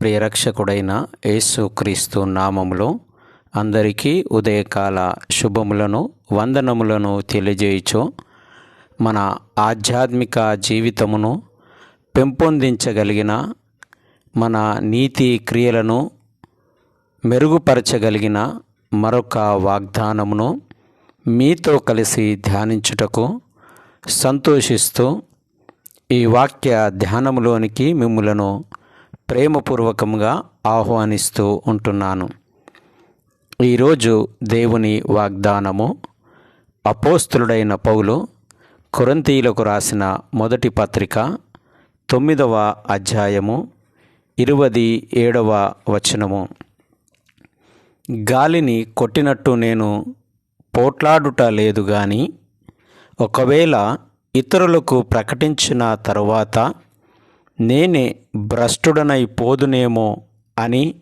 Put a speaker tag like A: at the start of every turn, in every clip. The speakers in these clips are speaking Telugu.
A: ప్రియరక్షకుడైన యేసుక్రీస్తు నామములో అందరికీ ఉదయకాల శుభములను వందనములను తెలియజేయచో మన ఆధ్యాత్మిక జీవితమును పెంపొందించగలిగిన మన నీతి క్రియలను మెరుగుపరచగలిగిన మరొక వాగ్దానమును మీతో కలిసి ధ్యానించుటకు సంతోషిస్తూ ఈ వాక్య ధ్యానములోనికి మిమ్ములను ప్రేమపూర్వకంగా ఆహ్వానిస్తూ ఉంటున్నాను. ఈరోజు దేవుని వాగ్దానము అపోస్తులుడైన పౌలు కొరంతీలకు రాసిన మొదటి పత్రిక తొమ్మిదవ అధ్యాయము ఇరవది ఏడవ వచనము. గాలిని కొట్టినట్టు నేను పోట్లాడుట లేదు కానీ ఒకవేళ ఇతరులకు ప్రకటించిన తరువాత నేనే భ్రష్టుడనై పోదునేమో అని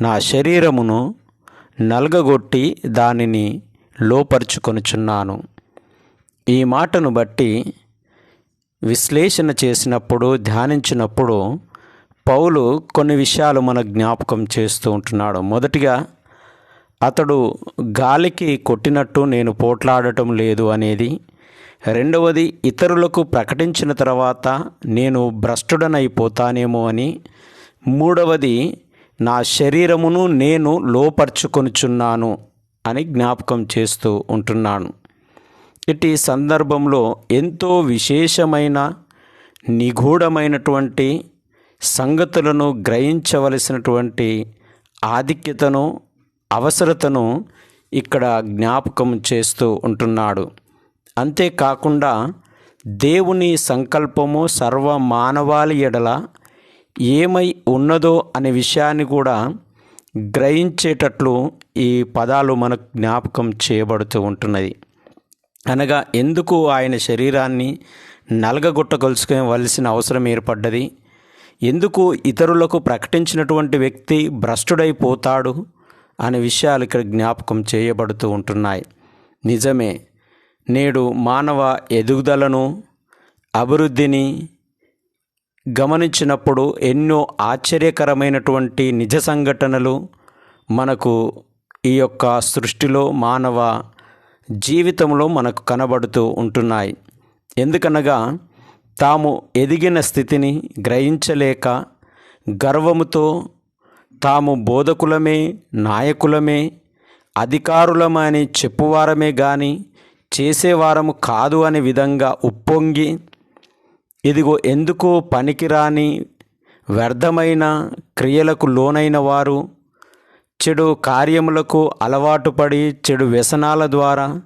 A: నా శరీరమును నలగగొట్టి దానిని లోపరుచుకొనుచున్నాను. ఈ మాటను బట్టి విశ్లేషణ చేసినప్పుడు ధ్యానించినప్పుడు పౌలు కొన్ని విషయాలు మన జ్ఞాపకం చేస్తూ ఉంటున్నాడు. మొదటిగా అతడు గాలికి కొట్టినట్టు నేను పోట్లాడటం లేదు అనేది రెండవది ఇతరులకు ప్రకటించిన తర్వాత నేను భ్రష్టుడనైపోతానేమో అని. మూడవది నా శరీరమును నేను లోపరుచుకొనుచున్నాను అని జ్ఞాపకం చేస్తూ ఉంటున్నాను. ఇటీ సందర్భంలో ఎంతో విశేషమైన నిగూఢమైనటువంటి సంగతులను గ్రహించవలసినటువంటి ఆధిక్యతను అవసరతను ఇక్కడ జ్ఞాపకం చేస్తూ ఉంటున్నాడు. అంతేకాకుండా దేవుని సంకల్పము సర్వ మానవాళి ఎడల ఏమై ఉన్నదో అనే విషయాన్ని కూడా గ్రహించేటట్లు ఈ పదాలు మనకు జ్ఞాపకం చేయబడుతూ ఉంటున్నది. అనగా ఎందుకు ఆయన శరీరాన్ని నలగగొట్టగలుచుకోవలసిన అవసరం ఏర్పడ్డది? ఎందుకు ఇతరులకు ప్రకటించినటువంటి వ్యక్తి భ్రష్టుడైపోతాడు? అనే విషయాలు ఇక్కడ జ్ఞాపకం చేయబడుతూ ఉంటున్నాయి. నిజమే నేడు మానవ ఎదుగుదలను అభివృద్ధిని గమనించినప్పుడు ఎన్నో ఆశ్చర్యకరమైనటువంటి నిజ సంఘటనలు మనకు ఈ యొక్క సృష్టిలో మానవ జీవితంలో మనకు కనబడుతూ ఉంటున్నాయి. ఎందుకనగా తాము ఎదిగిన స్థితిని గ్రహించలేక గర్వముతో తాము బోధకులమే నాయకులమే అధికారులమని చెప్పువారమే కానీ చేసేవారము కాదు అనే విధంగా ఉప్పొంగి ఇదిగో ఎందుకు పనికిరాని వ్యర్థమైన క్రియలకు లోనైన వారు చెడు కార్యములకు అలవాటు పడి చెడు వ్యసనాల ద్వారా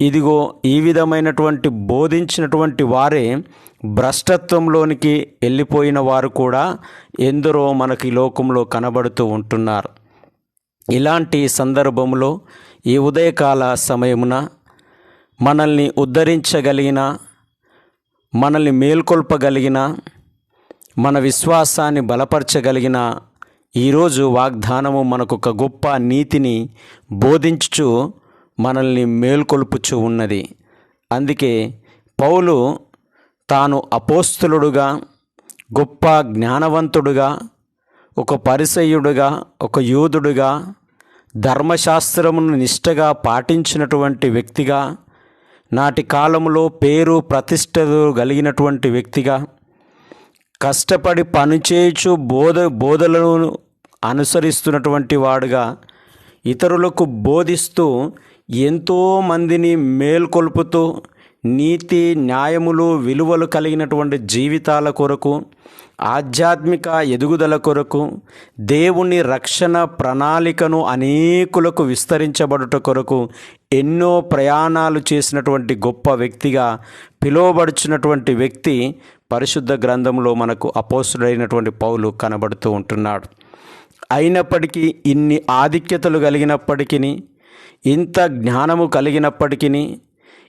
A: ఇదిగో ఈ విధమైనటువంటి బోధించినటువంటి వారే భ్రష్టత్వంలోనికి వెళ్ళిపోయిన వారు కూడా ఎందరో మనకి లోకంలో కనబడుతూ ఉంటున్నారు. ఇలాంటి సందర్భంలో ఈ ఉదయకాల సమయమున మనల్ని ఉద్ధరించగలిగిన మనల్ని మేల్కొల్పగలిగిన మన విశ్వాసాన్ని బలపరచగలిగిన ఈరోజు వాగ్దానము మనకు ఒక గొప్ప నీతిని బోధించుచు మనల్ని మేల్కొల్పుచు ఉన్నది. అందుకే పౌలు తాను అపోస్తులుడుగా గొప్ప జ్ఞానవంతుడుగా ఒక పరిసయుడుగా ఒక యూదుడుగా ధర్మశాస్త్రమును నిష్టగా పాటించినటువంటి వ్యక్తిగా నాటి కాలంలో పేరు ప్రతిష్టలు కలిగినటువంటి వ్యక్తిగా కష్టపడి పనిచేయచ్చు బోధ బోధలను అనుసరిస్తున్నటువంటి వాడుగా ఇతరులకు బోధిస్తూ ఎంతోమందిని మేల్కొల్పుతూ నీతి న్యాయములు విలువలు కలిగినటువంటి జీవితాల కొరకు ఆధ్యాత్మిక ఎదుగుదల కొరకు దేవుని రక్షణ ప్రణాళికను అనేకులకు విస్తరించబడుట కొరకు ఎన్నో ప్రయాణాలు చేసినటువంటి గొప్ప వ్యక్తిగా పిలువబడుచున్నటువంటి వ్యక్తి పరిశుద్ధ గ్రంథంలో మనకు అపోసుడైనటువంటి పౌలు కనబడుతూ ఉంటున్నాడు. అయినప్పటికీ ఇన్ని ఆధిక్యతలు కలిగినప్పటికీ ఇంత జ్ఞానము కలిగినప్పటికీ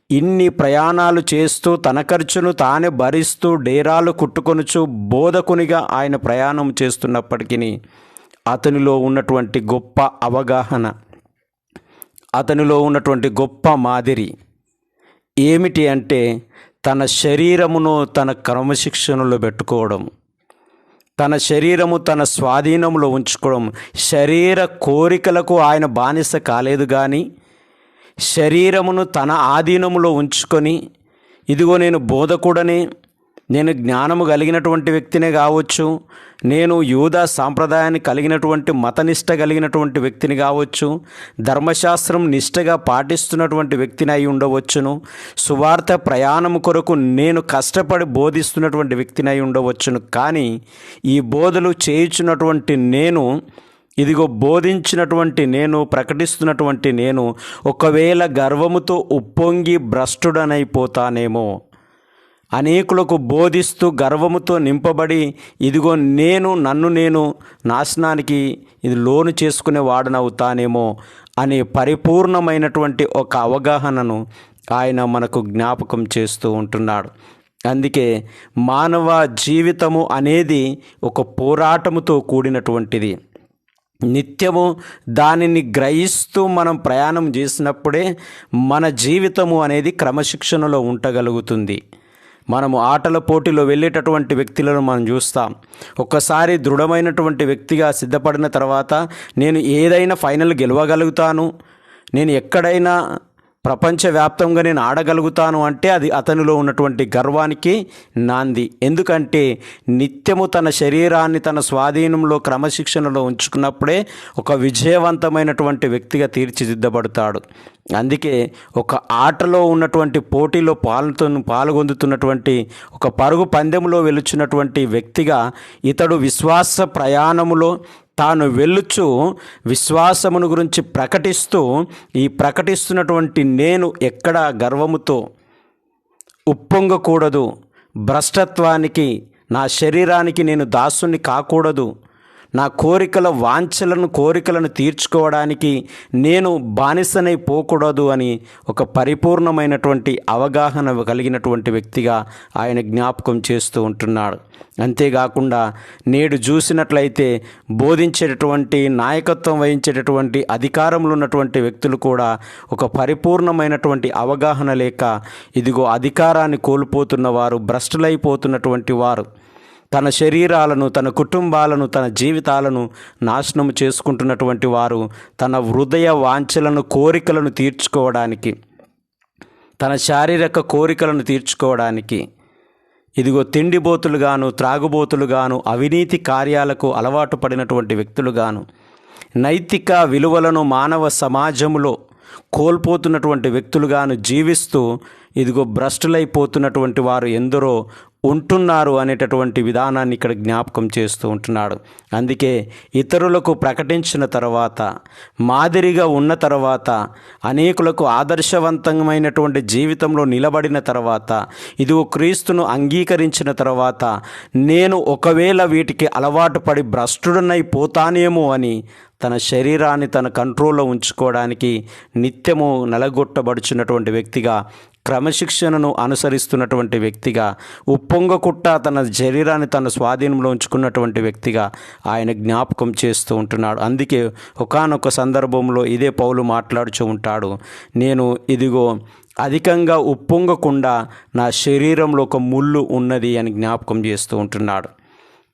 A: ఇన్ని ప్రయాణాలు చేస్తూ తన ఖర్చును తానే భరిస్తూ డేరాలు కుట్టుకొనుచు బోధకునిగా ఆయన ప్రయాణం చేస్తున్నప్పటికీ అతనిలో ఉన్నటువంటి గొప్ప అవగాహన అతనిలో ఉన్నటువంటి గొప్ప మాదిరి ఏమిటి అంటే తన శరీరమును తన క్రమశిక్షణలో పెట్టుకోవడం తన శరీరము తన స్వాధీనంలో ఉంచుకోవడం శరీర కోరికలకు ఆయన బానిస కాలేదు కానీ శరీరమును తన ఆధీనములో ఉంచుకొని ఇదిగో నేను బోధకుడని నేను జ్ఞానము కలిగినటువంటి వ్యక్తినే కావచ్చు నేను యూదా సాంప్రదాయాన్ని కలిగినటువంటి మతనిష్ట కలిగినటువంటి వ్యక్తిని కావచ్చు ధర్మశాస్త్రం నిష్టగా పాటిస్తున్నటువంటి వ్యక్తిని అయి ఉండవచ్చును సువార్త ప్రయాణం కొరకు నేను కష్టపడి బోధిస్తున్నటువంటి వ్యక్తిని అయి ఉండవచ్చును. కానీ ఈ బోధలు చేయించున్నటువంటి నేను ఇదిగో బోధించినటువంటి నేను ప్రకటిస్తున్నటువంటి నేను ఒకవేళ గర్వముతో ఉప్పొంగి భ్రష్టుడనైపోతానేమో. అనేకులకు బోధిస్తూ గర్వముతో నింపబడి ఇదిగో నేను నన్ను నేను నాశనానికి ఇది లోను చేసుకునే వాడనవుతానేమో అనే పరిపూర్ణమైనటువంటి ఒక అవగాహనను ఆయన మనకు జ్ఞాపకం చేస్తూ ఉంటున్నాడు. అందుకే మానవ జీవితము అనేది ఒక పోరాటముతో కూడినటువంటిది. నిత్యము దానిని గ్రహిస్తూ మనం ప్రయాణం చేసినప్పుడే మన జీవితము అనేది క్రమశిక్షణలో ఉండగలుగుతుంది. మనము ఆటల పోటీలో వెళ్ళేటటువంటి వ్యక్తులను మనం చూస్తాం. ఒక్కసారి దృఢమైనటువంటి వ్యక్తిగా సిద్ధపడిన తర్వాత నేను ఏదైనా ఫైనల్ గెలవగలుగుతాను. నేను ఎక్కడైనా ప్రపంచవ్యాప్తంగా నేను ఆడగలుగుతాను అంటే అది అతనిలో ఉన్నటువంటి గర్వానికి నాంది. ఎందుకంటే నిత్యము తన శరీరాన్ని తన స్వాధీనంలో క్రమశిక్షణలో ఉంచుకున్నప్పుడే ఒక విజయవంతమైనటువంటి వ్యక్తిగా తీర్చిదిద్దబడతాడు. అందుకే ఒక ఆటలో ఉన్నటువంటి పోటీలో పాల్గొ పాల్గొందుతున్నటువంటి ఒక పరుగు పందెంలో వెలుచున్నటువంటి వ్యక్తిగా ఇతడు విశ్వాస ప్రయాణములో తాను వెళ్ళుచు విశ్వాసమును గురించి ప్రకటిస్తూ ఈ ప్రకటిస్తున్నటువంటి నేను ఎక్కడ గర్వముతో ఉప్పొంగకూడదు. భ్రష్టత్వానికి నా శరీరానికి నేను దాసుని కాకూడదు. నా కోరికల వాంఛలను కోరికలను తీర్చుకోవడానికి నేను బానిసనై పోకూడదు అని ఒక పరిపూర్ణమైనటువంటి అవగాహన కలిగినటువంటి వ్యక్తిగా ఆయన జ్ఞాపకం చేస్తూ ఉంటున్నాడు. అంతేకాకుండా నేడు చూసినట్లయితే బోధించేటటువంటి నాయకత్వం వహించేటటువంటి అధికారంలో ఉన్నటువంటి వ్యక్తులు కూడా ఒక పరిపూర్ణమైనటువంటి అవగాహన లేక ఇదిగో అధికారాన్ని కోల్పోతున్న వారు భ్రష్టులైపోతున్నటువంటి వారు. తన శరీరాలను తన కుటుంబాలను తన జీవితాలను నాశనం చేసుకుంటున్నటువంటి వారు తన హృదయ వాంఛలను కోరికలను తీర్చుకోవడానికి తన శారీరక కోరికలను తీర్చుకోవడానికి ఇదిగో తిండిబోతులుగాను త్రాగుబోతులుగాను అవినీతి కార్యాలకు అలవాటు పడినటువంటి వ్యక్తులుగాను నైతిక విలువలను మానవ సమాజంలో కోల్పోతున్నటువంటి వ్యక్తులుగాను జీవిస్తూ ఇదిగో భ్రష్టులైపోతున్నటువంటి వారు ఎందరో ఉంటున్నారు అనేటటువంటి విధానాన్ని ఇక్కడ జ్ఞాపకం చేస్తూ ఉంటున్నాడు. అందుకే ఇతరులకు ప్రకటించిన తర్వాత మాదిరిగా ఉన్న తర్వాత అనేకులకు ఆదర్శవంతమైనటువంటి జీవితంలో నిలబడిన తర్వాత ఇదిగో క్రీస్తును అంగీకరించిన తర్వాత నేను ఒకవేళ వీటికి అలవాటు పడి భ్రష్టుడనైపోతానేమో అని తన శరీరాన్ని తన కంట్రోల్లో ఉంచుకోవడానికి నిత్యము నలగొట్టబడుచున్నటువంటి వ్యక్తిగా క్రమశిక్షణను అనుసరిస్తున్నటువంటి వ్యక్తిగా ఉప్పొంగకుట్ట తన శరీరాన్ని తన స్వాధీనంలో ఉంచుకున్నటువంటి వ్యక్తిగా ఆయన జ్ఞాపకం చేస్తూ ఉంటున్నాడు. అందుకే ఒకానొక సందర్భంలో ఇదే పౌలు మాట్లాడుచూ ఉంటాడు. నేను ఇదిగో అధికంగా ఉప్పొంగకుండా నా శరీరంలో ఒక ముళ్ళు ఉన్నది అని జ్ఞాపకం చేస్తూ ఉంటున్నాడు.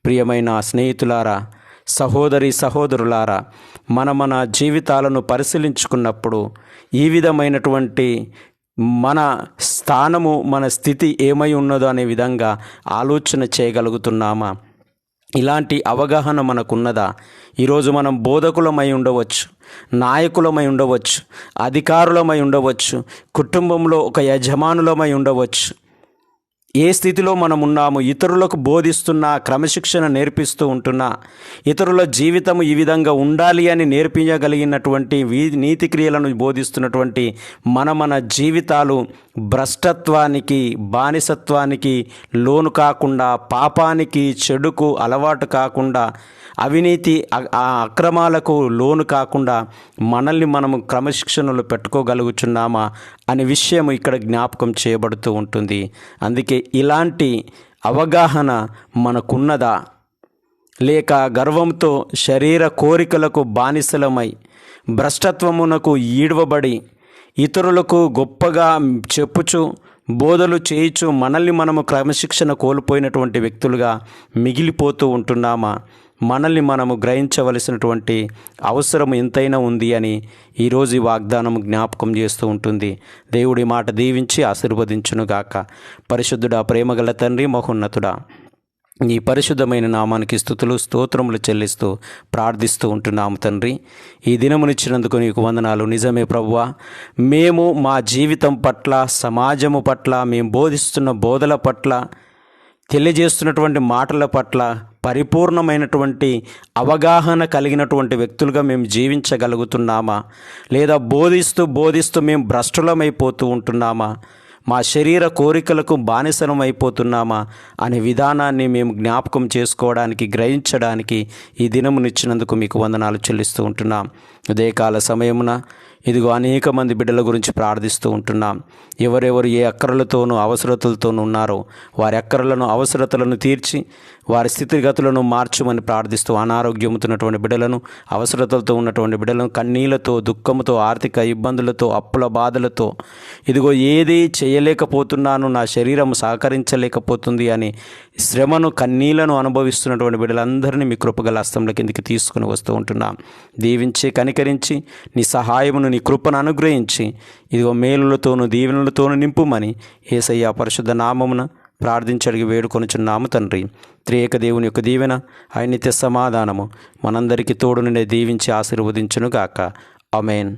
A: ప్రియమైన స్నేహితులారా సహోదరి సహోదరులారా మన మన జీవితాలను పరిశీలించుకున్నప్పుడు ఈ విధమైనటువంటి మన స్థానము మన స్థితి ఏమై ఉన్నదో అనే విధంగా ఆలోచన చేయగలుగుతున్నామా? ఇలాంటి అవగాహన మనకున్నదా? ఈరోజు మనం బోధకులమై ఉండవచ్చు నాయకులమై ఉండవచ్చు అధికారులమై ఉండవచ్చు కుటుంబంలో ఒక యజమానులమై ఉండవచ్చు ఏ స్థితిలో మనం ఉన్నాము ఇతరులకు బోధిస్తున్నా క్రమశిక్షణ నేర్పిస్తూ ఉంటున్నా ఇతరుల జీవితం ఈ విధంగా ఉండాలి అని నేర్పించగలిగినటువంటి వీ నీతి క్రియలను బోధిస్తున్నటువంటి మన మన జీవితాలు భ్రష్టత్వానికి బానిసత్వానికి లోను కాకుండా పాపానికి చెడుకు అలవాటు కాకుండా అవినీతి ఆ అక్రమాలకు లోను కాకుండా మనల్ని మనము క్రమశిక్షణలో పెట్టుకోగలుగుచున్నామా అనే విషయం ఇక్కడ జ్ఞాపకం చేయబడుతూ ఉంటుంది. అందుకే ఇలాంటి అవగాహన మనకున్నదా? లేక గర్వంతో శరీర కోరికలకు బానిసలమై భ్రష్టత్వమునకు ఈడవబడి ఇతరులకు గొప్పగా చెప్పుచు బోధలు చేయిచు మనల్ని మనము క్రమశిక్షణ కోల్పోయినటువంటి వ్యక్తులుగా మిగిలిపోతూ ఉంటున్నామా? మనల్ని మనము గ్రహించవలసినటువంటి అవసరం ఎంతైనా ఉంది అని ఈరోజు ఈ వాగ్దానం జ్ఞాపకం చేస్తూ ఉంటుంది. దేవుడి మాట దీవించి ఆశీర్వదించునుగాక. పరిశుద్ధుడా ప్రేమగల తండ్రి మహోన్నతుడా. నీ పరిశుద్ధమైన నామానికి స్థుతులు స్తోత్రములు చెల్లిస్తూ ప్రార్థిస్తూ ఉంటున్నాము తండ్రి. ఈ దినమునిచ్చినందుకు నీకు వందనాలు. నిజమే ప్రభువ మేము మా జీవితం పట్ల సమాజము పట్ల మేము బోధిస్తున్న బోధల పట్ల తెలియజేస్తున్నటువంటి మాటల పట్ల పరిపూర్ణమైనటువంటి అవగాహన కలిగినటువంటి వ్యక్తులుగా మేము జీవించగలుగుతున్నామా? లేదా బోధిస్తూ బోధిస్తూ మేము భ్రష్టులమైపోతూ ఉంటున్నామా? మా శరీర కోరికలకు బానిసనం అయిపోతున్నామా అనే విధానాన్ని మేము జ్ఞాపకం చేసుకోవడానికి గ్రహించడానికి ఈ దినమునిచ్చినందుకు మీకు వందనాలు చెల్లిస్తూ ఉంటున్నాం. ఉదయకాల సమయమున ఇదిగో అనేక మంది బిడ్డల గురించి ప్రార్థిస్తూ ఉంటున్నాం. ఎవరెవరు ఏ అక్కరలతోనూ అవసరతలతోనూ ఉన్నారో వారి అక్కరలను అవసరతలను తీర్చి వారి స్థితిగతులను మార్చమని ప్రార్థిస్తూ అనారోగ్యముతున్నటువంటి బిడ్డలను అవసరతలతో ఉన్నటువంటి బిడ్డలను కన్నీళ్ళతో దుఃఖముతో ఆర్థిక ఇబ్బందులతో అప్పుల బాధలతో ఇదిగో ఏది చేయలేకపోతున్నాను నా శరీరం సహకరించలేకపోతుంది అని శ్రమను కన్నీళ్ళను అనుభవిస్తున్నటువంటి బిడ్డలందరినీ మీ కృపగల హస్తంలో కిందికి తీసుకుని వస్తూ ఉంటున్నాం. దీవించి కనికరించి నీ సహాయమును నీ కృపను అనుగ్రహించి ఇదిగో మేలులతోనూ దీవెనలతోనూ నింపుమని ఏసయ్య పరిశుద్ధ నామమున ప్రార్థించడిగి వేడుకొనుచున్నాము తండ్రి. త్రియేక దేవుని యొక్క దీవెన ఆయన నిత్య సమాధానము మనందరికీ తోడు దీవించి ఆశీర్వదించునుగాక. అమేన్